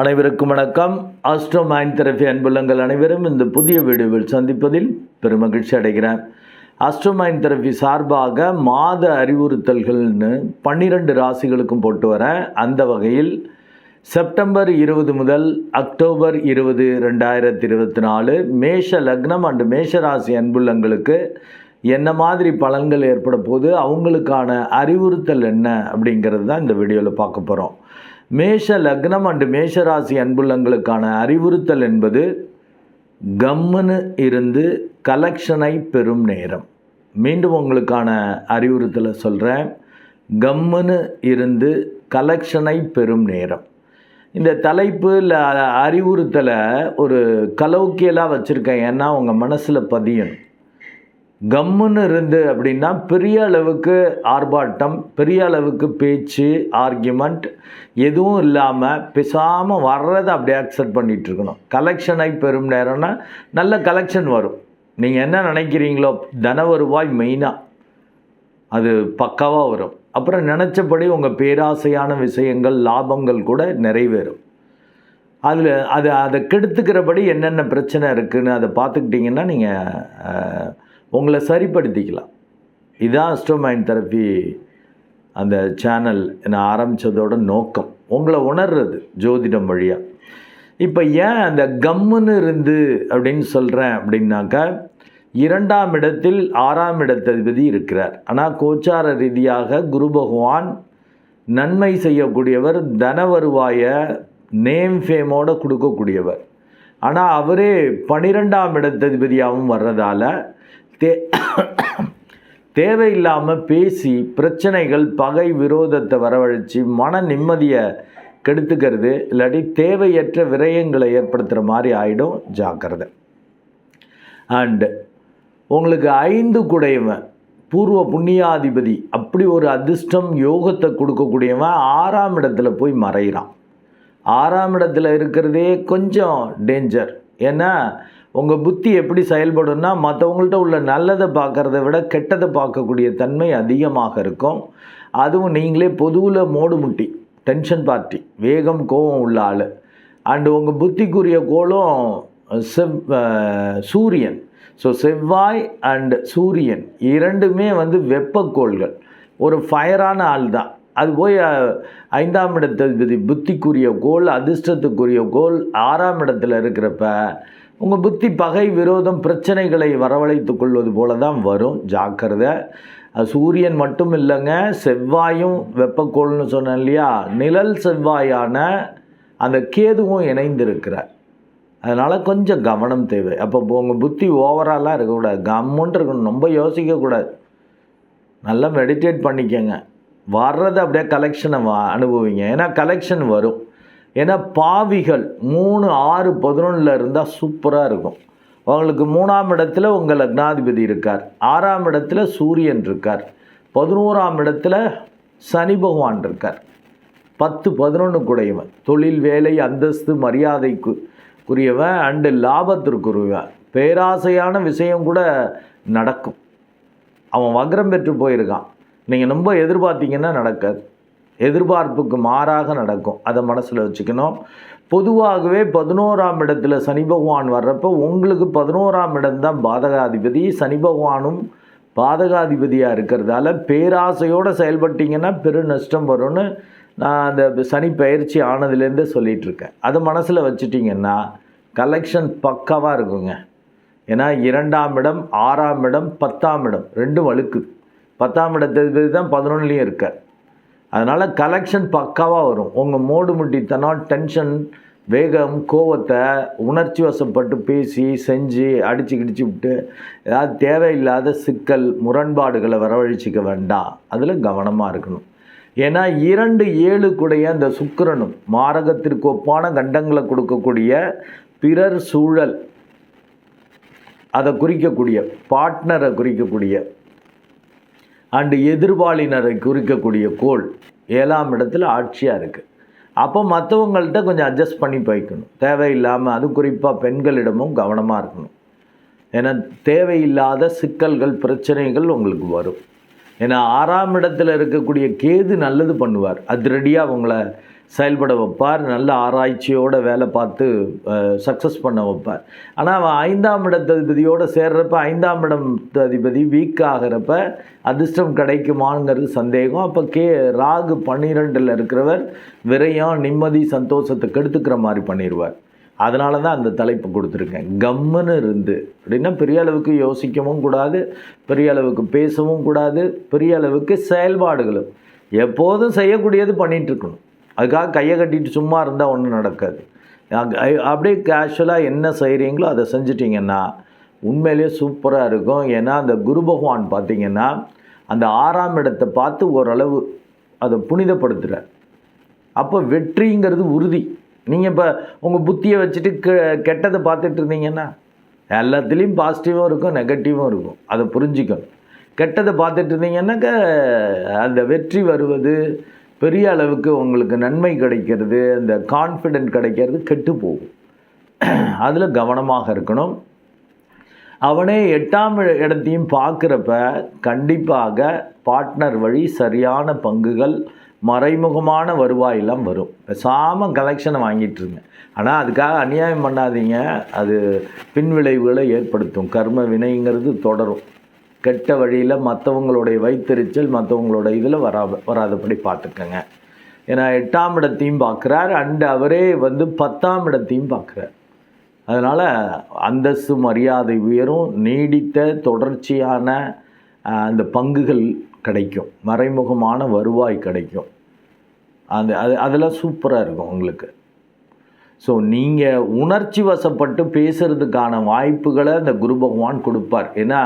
அனைவருக்கும் வணக்கம். Astro mind therapy அன்புள்ளங்கள் அனைவரும் இந்த புதிய வீடியோவில் சந்திப்பதில் பெருமகிழ்ச்சி அடைகிறேன். ஆஸ்ட்ரோ மைண்ட் தெரபி சார்பாக மாத அறிவுறுத்தல்கள்னு பன்னிரெண்டு ராசிகளுக்கும் போட்டு வரேன். அந்த வகையில் செப்டம்பர் இருபது முதல் அக்டோபர் இருபது ரெண்டாயிரத்தி இருபத்தி நாலு மேஷ லக்னம் அண்டு மேஷ ராசி அன்புள்ளங்களுக்கு என்ன மாதிரி பலன்கள் ஏற்பட போது அவங்களுக்கான அறிவுறுத்தல் என்ன அப்படிங்கிறது தான் இந்த வீடியோவில் பார்க்க போகிறோம் மேஷ லக்னம் அண்டு மேஷராசி அன்புள்ளங்களுக்கான அறிவுறுத்தல் என்பது கம்முன்னு இருந்து கலெக்ஷனை பெறும் நேரம். மீண்டும் உங்களுக்கான அறிவுறுத்தலை சொல்கிறேன் கம்முன்னு இருந்து கலெக்ஷனை பெறும் நேரம். இந்த தலைப்பு இல்லை அறிவுறுத்தலை ஒரு கலோக்கியலாக வச்சுருக்கேன். ஏன்னா உங்கள் மனசில் பதியணும். கம்முன்னு இருந்து அப்படின்னா பெரிய அளவுக்கு ஆர்ப்பாட்டம் பெரிய அளவுக்கு பேச்சு ஆர்கியூமெண்ட் எதுவும் இல்லாமல் பேசாமல் வர்றதை அப்படியே அக்செப்ட் பண்ணிகிட்டு இருக்கணும். கலெக்ஷனை பெறும் நேரம்னா நல்ல கலெக்ஷன் வரும். நீங்கள் என்ன நினைக்கிறீங்களோ தன வருவாய் மெயினாக அது பக்காவாக வரும். அப்புறம் நினச்சபடி உங்கள் பேராசையான விஷயங்கள் லாபங்கள் கூட நிறைவேறும். அதில் அது அதை கெடுத்துக்கிறபடி என்னென்ன பிரச்சனை இருக்குதுன்னு அதை பார்த்துக்கிட்டிங்கன்னா நீங்கள் உங்களை சரிப்படுத்திக்கலாம். இதுதான் அஸ்ட்ரோமைண்ட் தெரப்பி அந்த சேனல் நான் ஆரம்பித்ததோட நோக்கம். உங்களை உணர்றது ஜோதிடம் வழியாக இப்போ ஏன் அந்த கம்முன்னு இருந்து அப்படின்னு சொல்கிறேன் அப்படின்னாக்கா இரண்டாம் இடத்தில் ஆறாம் இடத்ததிபதி இருக்கிறார். ஆனால் கோச்சார ரீதியாக குரு பகவான் நன்மை செய்யக்கூடியவர் தன வருவாயை நேம் ஃபேமோடு கொடுக்கக்கூடியவர். ஆனால் அவரே பனிரெண்டாம் இடத்ததிபதியாகவும் வர்றதால தே தேவையில்லாமல் பேசி பிரச்சனைகள் பகை விரோதத்தை வரவழைச்சி மன நிம்மதியை கெடுத்துக்கிறது இல்லாட்டி தேவையற்ற விரயங்களை ஏற்படுத்துகிற மாதிரி ஆகிடும் ஜாக்கிரதை. அண்டு உங்களுக்கு ஐந்து குடையவன் பூர்வ புண்ணியாதிபதி அப்படி ஒரு அதிர்ஷ்டம் யோகத்தை கொடுக்கக்கூடியவன் ஆறாம் இடத்துல போய் மறைகிறான் ஆறாம் இடத்துல இருக்கிறதே கொஞ்சம் டேஞ்சர் ஏன்னா உங்கள் புத்தி எப்படி செயல்படும்னா மற்றவங்கள்ட்ட உள்ள நல்லதை பார்க்குறத விட கெட்டதை பார்க்கக்கூடிய தன்மை அதிகமாக இருக்கும். அதுவும் நீங்களே பொதுவில் மோடு முட்டி டென்ஷன் பார்ட்டி வேகம் கோபம் உள்ள ஆள். அண்டு உங்கள் புத்திக்குரிய கோளும் செவ் சூரியன். ஸோ செவ்வாய் அண்டு சூரியன் இரண்டுமே வந்து வெப்பக்கோள்கள். ஒரு ஃபயரான ஆள் தான். அது போய் ஐந்தாம் இடத்ததிபதி புத்திக்குரிய கோல் அதிர்ஷ்டத்துக்குரிய கோல் ஆறாம் இடத்துல இருக்கிறப்ப உங்கள் புத்தி பகை விரோதம் பிரச்சனைகளை வரவழைத்து கொள்வது போல தான் வரும். ஜாக்கிரதை. சூரியன் மட்டும் இல்லைங்க செவ்வாயும் வெப்பக்கோள்னு சொன்னேன் இல்லையா? நிழல் செவ்வாயான அந்த கேதுவும் இணைந்திருக்கிறார். அதனால் கொஞ்சம் கவனம் தேவை. அப்போ உங்கள் புத்தி ஓவராலாக இருக்கக்கூடாது. கம்முன்ட்டு இருக்கணும். ரொம்ப யோசிக்கக்கூடாது. நல்லா மெடிடேட் பண்ணிக்கோங்க. வர்றதை அப்படியே கலெக்ஷனை வா அனுபவிங்க. ஏன்னா கலெக்ஷன் வரும். ஏன்னா பாவிகள் மூணு ஆறு பதினொன்றில் இருந்தால் சூப்பராக இருக்கும். உங்களுக்கு மூணாம் இடத்துல உங்கள் லக்னாதிபதி இருக்கார். ஆறாம் இடத்துல சூரியன் இருக்கார். பதினோராம் இடத்துல சனி பகவான் இருக்கார். பத்து பதினொன்று குடையவன். தொழில் வேலை அந்தஸ்து மரியாதைக்கு உரியவன் அண்டு லாபத்திற்குரியவன். பேராசையான விஷயம் கூட நடக்கும். அவன் வக்ரம் பெற்று போயிருக்கான். நீங்கள் ரொம்ப எதிர்பார்த்தீங்கன்னா நடக்காது. எதிர்பார்ப்புக்கு மாறாக நடக்கும். அதை மனசில் வச்சுக்கணும். பொதுவாகவே பதினோராம் இடத்துல சனி பகவான் வர்றப்போ உங்களுக்கு பதினோராம் இடம்தான் பாதகாதிபதி. சனி பகவானும் பாதகாதிபதியாக இருக்கிறதால பேராசையோடு செயல்பட்டீங்கன்னா பெரு நஷ்டம் வரும்னு நான் அந்த சனி பயிற்சி ஆனதுலேருந்தே சொல்லிகிட்ருக்கேன் அதை மனசில் வச்சுட்டிங்கன்னா கலெக்ஷன் பக்காவாக இருக்குங்க. ஏன்னா இரண்டாம் இடம் ஆறாம் இடம் பத்தாம் இடம் ரெண்டும் வழுக்குது. பத்தாம் இடத்ததிபதி தான் பதினொன்றுலேயும் இருக்கார் அதனால் கலெக்ஷன் பக்காவாக வரும். உங்கள் மோடு முட்டித்தனம் டென்ஷன் வேகம் கோவத்தை உணர்ச்சி வசப்பட்டு பேசி செஞ்சு அடித்து கிடிச்சு விட்டு ஏதாவது தேவையில்லாத சிக்கல் முரண்பாடுகளை வரவழைச்சிக்க வேண்டாம். அதில் கவனமாக இருக்கணும். ஏன்னா இரண்டு ஏழு கூடைய அந்த சுக்கரனும் மாரகத்திற்கு ஒப்பான கண்டங்களை கொடுக்கக்கூடிய பிறர் சூழல் அதை குறிக்கக்கூடிய பார்ட்னரை குறிக்கக்கூடிய அண்டு எதிர்பாலினரை குறிக்கக்கூடிய கோள் ஏழாம் இடத்துல ஆட்சியாக இருக்குது அப்போ மற்றவங்கள்ட்ட கொஞ்சம் அட்ஜஸ்ட் பண்ணி போய்க்கணும். தேவையில்லாமல் அது குறிப்பாக பெண்களிடமும் கவனமாக இருக்கணும். ஏன்னா தேவையில்லாத சிக்கல்கள் பிரச்சனைகள் உங்களுக்கு வரும். ஏன்னா ஆறாம் இடத்துல இருக்கக்கூடிய கேது நல்லது பண்ணுவார். அதிரடியாக உங்களை செயல்பட வைப்பார் நல்ல ஆராய்ச்சியோடு வேலை பார்த்து சக்ஸஸ் பண்ண வைப்பார். ஆனால் அவன் ஐந்தாம் இடத்ததிபதியோடு சேர்றப்ப ஐந்தாம் இடம் அதிபதி வீக் ஆகிறப்ப அதிர்ஷ்டம் கிடைக்குமாங்கிறது சந்தேகம். அப்போ கே ராகு பன்னிரெண்டில் இருக்கிறவர் விரையம் நிம்மதி சந்தோஷத்தை கெடுத்துக்கிற மாதிரி பண்ணிடுவார் அதனால தான் அந்த தலைப்பு கொடுத்துருக்கேன். கம்முன்னு இருந்து அப்படின்னா பெரிய அளவுக்கு யோசிக்கவும் கூடாது பெரிய அளவுக்கு பேசவும் கூடாது பெரிய அளவுக்கு செயல்பாடுகளும். எப்போதும் செய்யக்கூடியது பண்ணிகிட்டு இருக்கணும். அதுக்காக கையை கட்டிட்டு சும்மா இருந்தால் ஒன்றும் நடக்காது. அப்படியே கேஷுவலாக என்ன செய்கிறீங்களோ அதை செஞ்சிட்டிங்கன்னா உண்மையிலேயே சூப்பராக இருக்கும். ஏன்னா அந்த குரு பகவான் பார்த்திங்கன்னா அந்த ஆறாம் இடத்தை பார்த்து ஓரளவு அதை புனிதப்படுத்துகிறார் அப்போ வெற்றிங்கிறது உறுதி. நீங்கள் இப்போ உங்கள் புத்தியை வச்சுட்டு கெ கெட்டதை பார்த்துட்டு இருந்தீங்கன்னா எல்லாத்துலேயும் பாசிட்டிவும் இருக்கும் நெகட்டிவும் இருக்கும். அதை புரிஞ்சுக்கணும். கெட்டதை பார்த்துட்டு இருந்தீங்கன்னாக்க அந்த வெற்றி வருவது பெரிய அளவுக்கு உங்களுக்கு நன்மை கிடைக்கிறது அந்த கான்ஃபிடென்ட் கிடைக்கிறது கெட்டு போகும். அதில் கவனமாக இருக்கணும். அவனே எட்டாம் இடத்தையும் பார்க்குறப்ப கண்டிப்பாக பார்ட்னர் வழி சரியான பங்குகள் மறைமுகமான வருவாயெல்லாம் வரும். பேசாமல் கலெக்ஷனை வாங்கிட்டு இருங்க. ஆனால் அதுக்காக அநியாயம் பண்ணாதீங்க. அது பின்விளைவுகளை ஏற்படுத்தும். கர்ம வினைங்கிறது தொடரும். கெட்ட வழியில் மற்றவங்களுடைய வைத்தறிச்சல் மற்றவங்களோட இதில் வரா வராதபடி பார்த்துக்கங்க. ஏன்னா எட்டாம் இடத்தையும் பார்க்குறார் அண்ட் அவரே வந்து பத்தாம் இடத்தையும் பார்க்குறார். அதனால் அந்தஸ்து மரியாதை உயரும் நீடித்த தொடர்ச்சியான அந்த பங்குகள் கிடைக்கும். மறைமுகமான வருவாய் கிடைக்கும். அந்த அது அதெல்லாம் சூப்பராக இருக்கும் உங்களுக்கு. ஸோ நீங்கள் உணர்ச்சி வசப்பட்டு பேசுகிறதுக்கான வாய்ப்புகளை அந்த குரு பகவான் கொடுப்பார். ஏன்னா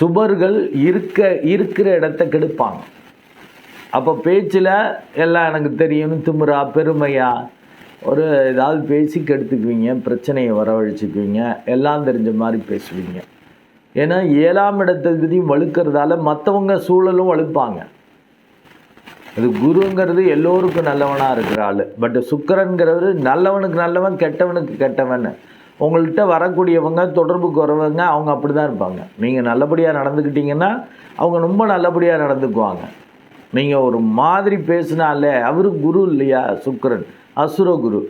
சுபர்கள் இருக்க இருக்கிற இடத்த கெடுப்பாங்க. அப்போ பேச்சில் எல்லாம் எனக்கு தெரியும் திமுறா பெருமையா ஒரு ஏதாவது பேசி கெடுத்துக்குவீங்க பிரச்சனையை வரவழைச்சிக்குவீங்க எல்லாம் தெரிஞ்ச மாதிரி பேசுவீங்க. ஏன்னா ஏழாம் இடத்தையும் வழுக்கிறதால மற்றவங்க சூழலும் வலுப்பாங்க. அது குருங்கிறது எல்லோருக்கும் நல்லவனாக இருக்கிற ஆள். பட் சுக்கிரன்கிறவர் நல்லவனுக்கு நல்லவன் கெட்டவனுக்கு கெட்டவன் உங்கள்கிட்ட வரக்கூடியவங்க தொடர்புக்கு வரவங்க அவங்க அப்படி தான் இருப்பாங்க. நீங்கள் நல்லபடியாக நடந்துக்கிட்டீங்கன்னா அவங்க ரொம்ப நல்லபடியாக நடந்துக்குவாங்க. நீங்கள் ஒரு மாதிரி பேசினாலே அவரு குரு இல்லையா? சுக்கரன். அசுர குரு.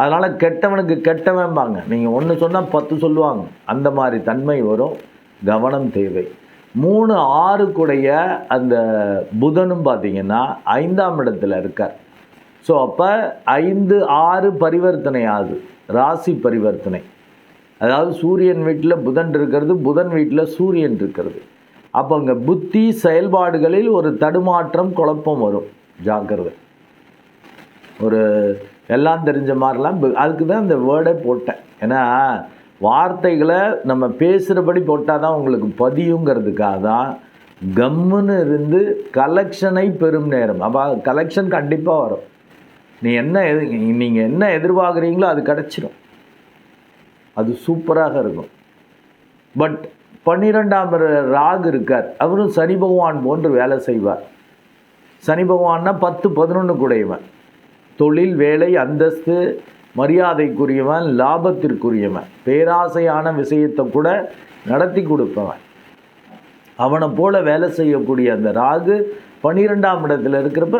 அதனால் கெட்டவனுக்கு கெட்டவன்பாங்க. நீங்கள் ஒன்று சொன்னால் பத்து சொல்லுவாங்க. அந்த மாதிரி தன்மை வரும். கவனம் தேவை. மூணு ஆறுக்குடைய அந்த புதனும் பார்த்தீங்கன்னா ஐந்தாம் இடத்துல இருக்கார். ஸோ அப்போ ஐந்து ஆறு பரிவர்த்தனை ஆகுது. ராசி பரிவர்த்தனை. அதாவது சூரியன் வீட்டில் புதன் இருக்கிறது புதன் வீட்டில் சூரியன் இருக்கிறது. அப்போ அங்கே புத்தி செயல்பாடுகளில் ஒரு தடுமாற்றம் குழப்பம் வரும். ஜாக்கிரதை. ஒரு எல்லாம் தெரிஞ்ச மாதிரிலாம் அதுக்கு தான் இந்த வேர்டே போட்டேன். ஏன்னா வார்த்தைகளை நம்ம பேசுகிறபடி போட்டால் தான் உங்களுக்கு பதியுங்கிறதுக்காக தான் கம்முன்னு இருந்து கலெக்ஷனை பெரும் நேரம். அப்போ கலெக்ஷன் கண்டிப்பாக வரும். நீ என்ன எது நீங்கள் என்ன எதிர்பார்க்குறீங்களோ அது கிடச்சிரும். அது சூப்பராக இருக்கும். பட் பன்னிரெண்டாம் ராகு இருக்கார். அவரும் சனி பகவான் போன்று வேலை செய்வார். சனி பகவான்னா பத்து பதினொன்று கூடையவன் தொழில் வேலை அந்தஸ்து மரியாதைக்குரியவன் லாபத்திற்குரியவன். பேராசையான விஷயத்தை கூட நடத்தி கொடுப்பவன். அவனை போல வேலை செய்யக்கூடிய அந்த ராகு பன்னிரெண்டாம் இடத்துல இருக்கிறப்ப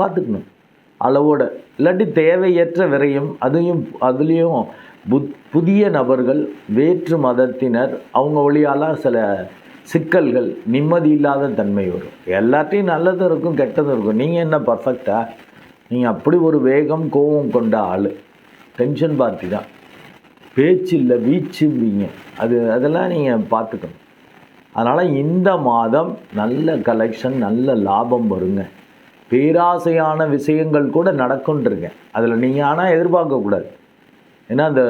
பார்த்துக்கணும். அளவோட. இல்லாட்டி தேவையற்ற விரையும் அதையும் அதுலேயும் புத் புதிய நபர்கள் வேற்று மதத்தினர் அவங்க வழியால் சில சிக்கல்கள் நிம்மதி இல்லாத தன்மை வரும். எல்லாத்தையும் நல்லதும் இருக்கும் கெட்டதும் இருக்கும். நீங்கள் என்ன பர்ஃபெக்டாக நீங்கள் அப்படி ஒரு வேகம் கோபம் கொண்ட ஆள். டென்ஷன் பார்த்தி தான். பேச்சு இல்லை வீச்சுவீங்க அது அதெல்லாம் நீங்கள் பார்த்துக்கணும். அதனால் இந்த மாதம் நல்ல கலெக்ஷன் நல்ல லாபம் வருங்க. பேராசையான விஷயங்கள் கூட நடக்கும்ன்றங்க அதில் நீங்கள் ஆனால் எதிர்பார்க்கக்கூடாது ஏன்னா அந்த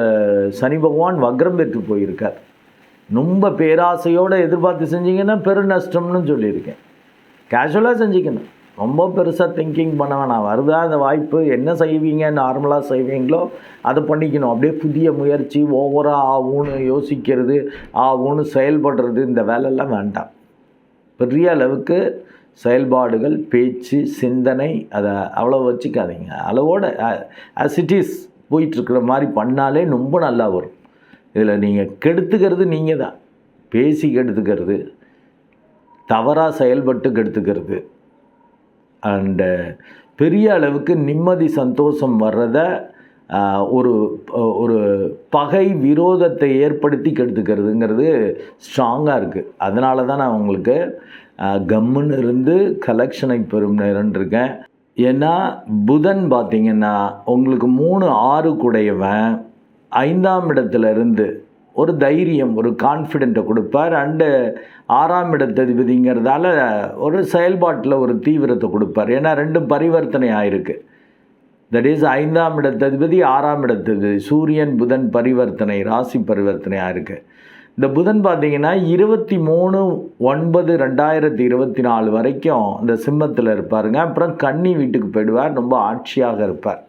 சனி பகவான் வக்ரம் பெற்று போயிருக்கார். ரொம்ப பேராசையோடு எதிர்பார்த்து செஞ்சீங்கன்னா பெரு நஷ்டம்னு சொல்லியிருக்கேன். கேஷுவலாக செஞ்சுக்கணும். ரொம்ப பெருசாக திங்கிங் பண்ண வேணாம் வருதா அந்த வாய்ப்பு என்ன செய்வீங்க நார்மலாக செய்வீங்களோ அதை பண்ணிக்கணும். அப்படியே புதிய முயற்சி ஓவராக ஆகும்னு யோசிக்கிறது ஆகும்னு செயல்படுறது இந்த வேலையெல்லாம் வேண்டாம். பெரிய அளவுக்கு செயல்பாடுகள் பேச்சு சிந்தனை அதை அவ்வளோ வச்சுக்காதீங்க. அளவோட ஆஸ் இட் இஸ் போயிட்டுருக்கிற மாதிரி பண்ணாலே ரொம்ப நல்லா வரும். இதில் நீங்கள் கெடுத்துக்கிறது நீங்கள் தான். பேசி கெடுத்துக்கிறது தவறாக செயல்பட்டு கெடுத்துக்கிறது. அண்டு பெரிய அளவுக்கு நிம்மதி சந்தோஷம் வர்றதை ஒரு ஒரு பகை விரோதத்தை ஏற்படுத்தி கெடுத்துக்கிறதுங்கிறது ஸ்ட்ராங்காக இருக்குது அதனால தான் நான் உங்களுக்கு கம்முன்னு இருந்து கலெக்ஷனை பெறும் நேரம்னு இருக்கேன். ஏன்னா புதன் பார்த்திங்கன்னா உங்களுக்கு மூணு ஆறு கூடையவன் ஐந்தாம் இடத்துலேருந்து ஒரு தைரியம் ஒரு கான்ஃபிடென்ட்டை கொடுப்பார். அண்டு ஆறாம் இடத்ததிபதிங்கிறதால ஒரு செயல்பாட்டில் ஒரு தீவிரத்தை கொடுப்பார். ஏன்னா ரெண்டும் பரிவர்த்தனை ஆயிருக்கு. தட் இஸ் ஐந்தாம் இடத்ததிபதி ஆறாம் இடத்ததிபதி சூரியன் புதன் பரிவர்த்தனை ராசி பரிவர்த்தனையாக இருக்குது இந்த புதன் பார்த்தீங்கன்னா இருபத்தி மூணு ஒன்பது ரெண்டாயிரத்தி இருபத்தி நாலு வரைக்கும் இந்த சிம்மத்தில் இருப்பாருங்க. அப்புறம் கன்னி வீட்டுக்கு போயிடுவார் ரொம்ப ஆட்சியாக இருப்பார்.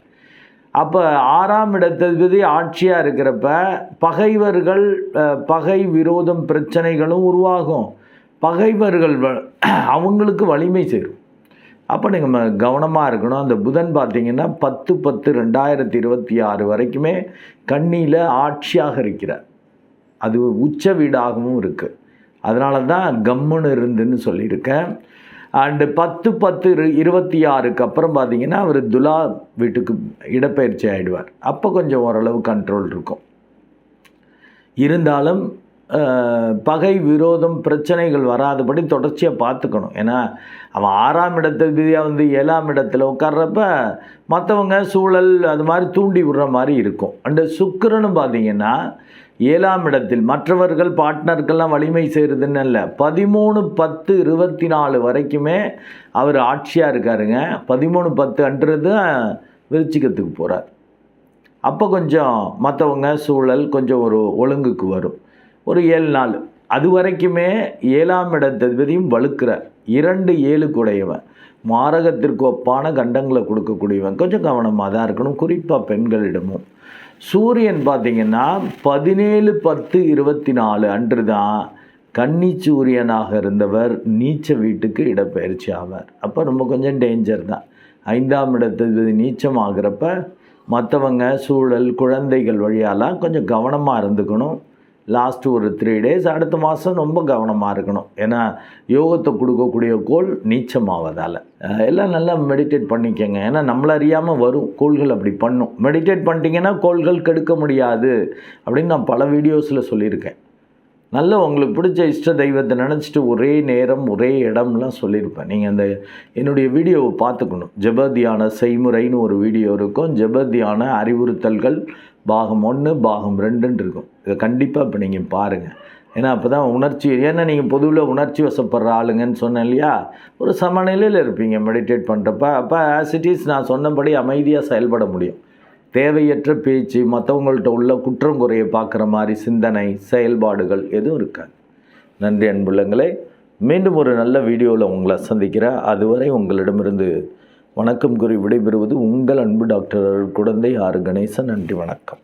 அப்போ ஆறாம் இடத்ததிபதி ஆட்சியாக இருக்கிறப்ப பகைவர்கள் பகை விரோதம் பிரச்சனைகளும் உருவாகும். பகைவர்கள் வ- அவங்களுக்கு வலிமை சேரும். அப்போ நீங்கள் கவனமாக இருக்கணும். அந்த புதன் பார்த்தீங்கன்னா பத்து பத்து ரெண்டாயிரத்தி இருபத்தி ஆறு வரைக்குமே கண்ணியில் ஆட்சியாக இருக்கிறார். அது உச்ச வீடாகவும் இருக்குது அதனால தான் கம்முன்னு இருந்துன்னு சொல்லியிருக்கேன். அண்டு பத்து பத்து இரு- இருபத்தி ஆறுக்கு அப்புறம் பார்த்தீங்கன்னா அவர் துலா வீட்டுக்கு இடப்பெயர்ச்சி ஆகிடுவார் அப்போ கொஞ்சம் ஓரளவு கண்ட்ரோல் இருக்கும். இருந்தாலும் பகை விரோதம் பிரச்சனைகள் வராதபடி தொடர்ச்சியாக பார்த்துக்கணும். ஏன்னா அவன் ஆறாம் இடத்ததிபதியாக வந்து ஏழாம் இடத்துல உட்கார்றப்ப மற்றவங்க சூழல் அது மாதிரி தூண்டி விடுற மாதிரி இருக்கும். அண்டு சுக்கிரன்னு பார்த்தீங்கன்னா ஏழாம் இடத்தில் மற்றவர்கள் பார்ட்னர்கள்லாம் வலிமை செய்கிறதுன்னு இல்லை. பதிமூணு பத்து இருபத்தி நாலு வரைக்குமே அவர் ஆட்சியாக இருக்காருங்க. பதிமூணு பத்து அன்றது விருச்சிக்கத்துக்கு போகிறார் அப்போ கொஞ்சம் மற்றவங்க சூழல் கொஞ்சம் ஒரு ஒழுங்குக்கு வரும். ஒரு ஏழு நாள். அது வரைக்குமே ஏழாம் இடத்ததிபதியும் வலுக்கிறார். இரண்டு ஏழுக்கு உடையவன் மாரகத்திற்கு ஒப்பான கண்டங்களை கொடுக்கக்கூடியவன். கொஞ்சம் கவனமாக தான் இருக்கணும். குறிப்பாக பெண்களிடமும். சூரியன் பார்த்திங்கன்னா பதினேழு பத்து இருபத்தி நாலு அன்று தான் கன்னி சூரியனாக இருந்தவர் நீச்ச வீட்டுக்கு இடப்பெயர்ச்சி ஆவார். அப்போ ரொம்ப கொஞ்சம் டேஞ்சர் தான். ஐந்தாம் இடத்ததிபதி நீச்சம் ஆகிறப்ப மற்றவங்க சூழல் குழந்தைகள் வழியாலாம் கொஞ்சம் கவனமாக இருந்துக்கணும். லாஸ்ட்டு ஒரு த்ரீ டேஸ் அடுத்த மாதம் ரொம்ப கவனமாக இருக்கணும். ஏன்னா யோகத்தை கொடுக்கக்கூடிய கோள் நீச்சமாவதால். எல்லாம் நல்லா மெடிடேட் பண்ணிக்கங்க. ஏன்னா நம்மள அறியாமல் வரும். கோள்கள் அப்படி பண்ணும். மெடிடேட் பண்ணிட்டீங்கன்னா கோள்கள் கெடுக்க முடியாது. அப்படின்னு நான் பல வீடியோஸில் சொல்லியிருக்கேன். நல்ல உங்களுக்கு பிடிச்ச இஷ்ட தெய்வத்தை நினச்சிட்டு ஒரே நேரம் ஒரே இடம்லாம் சொல்லியிருப்பேன். நீங்கள் அந்த என்னுடைய வீடியோவை பார்த்துக்கணும். ஜெபதியான செய்முறைன்னு ஒரு வீடியோ இருக்கும். ஜெபதியான அறிவுறுத்தல்கள் பாகம் ஒன்று பாகம் ரெண்டுன்னு இருக்கும் இதை கண்டிப்பாக இப்போ நீங்கள் பாருங்கள் ஏன்னா அப்போ தான் உணர்ச்சி ஏன்னா நீங்கள் பொதுவில் உணர்ச்சி வசப்படுற ஆளுங்கன்னு சொன்னேன் இல்லையா? ஒரு சமநிலையில் இருப்பீங்க மெடிடேட் பண்ணுறப்ப அப்போ ஆஸ் இட் இஸ் நான் சொன்னபடி அமைதியாக செயல்பட முடியும். தேவையற்ற பேச்சு மற்றவங்கள்ட்ட உள்ள குற்றம் குறைய பார்க்குற மாதிரி சிந்தனை செயல்பாடுகள் எதுவும் இருக்காது. நன்றி அன்புள்ளங்களே. மீண்டும் ஒரு நல்ல வீடியோவில் உங்களை சந்திக்கிறேன். அதுவரை உங்களிடமிருந்து வணக்கம் கூறி விடைபெறுவது உங்கள் அன்பு டாக்டர் குழந்தை ஆறு கணேசன். நன்றி வணக்கம்.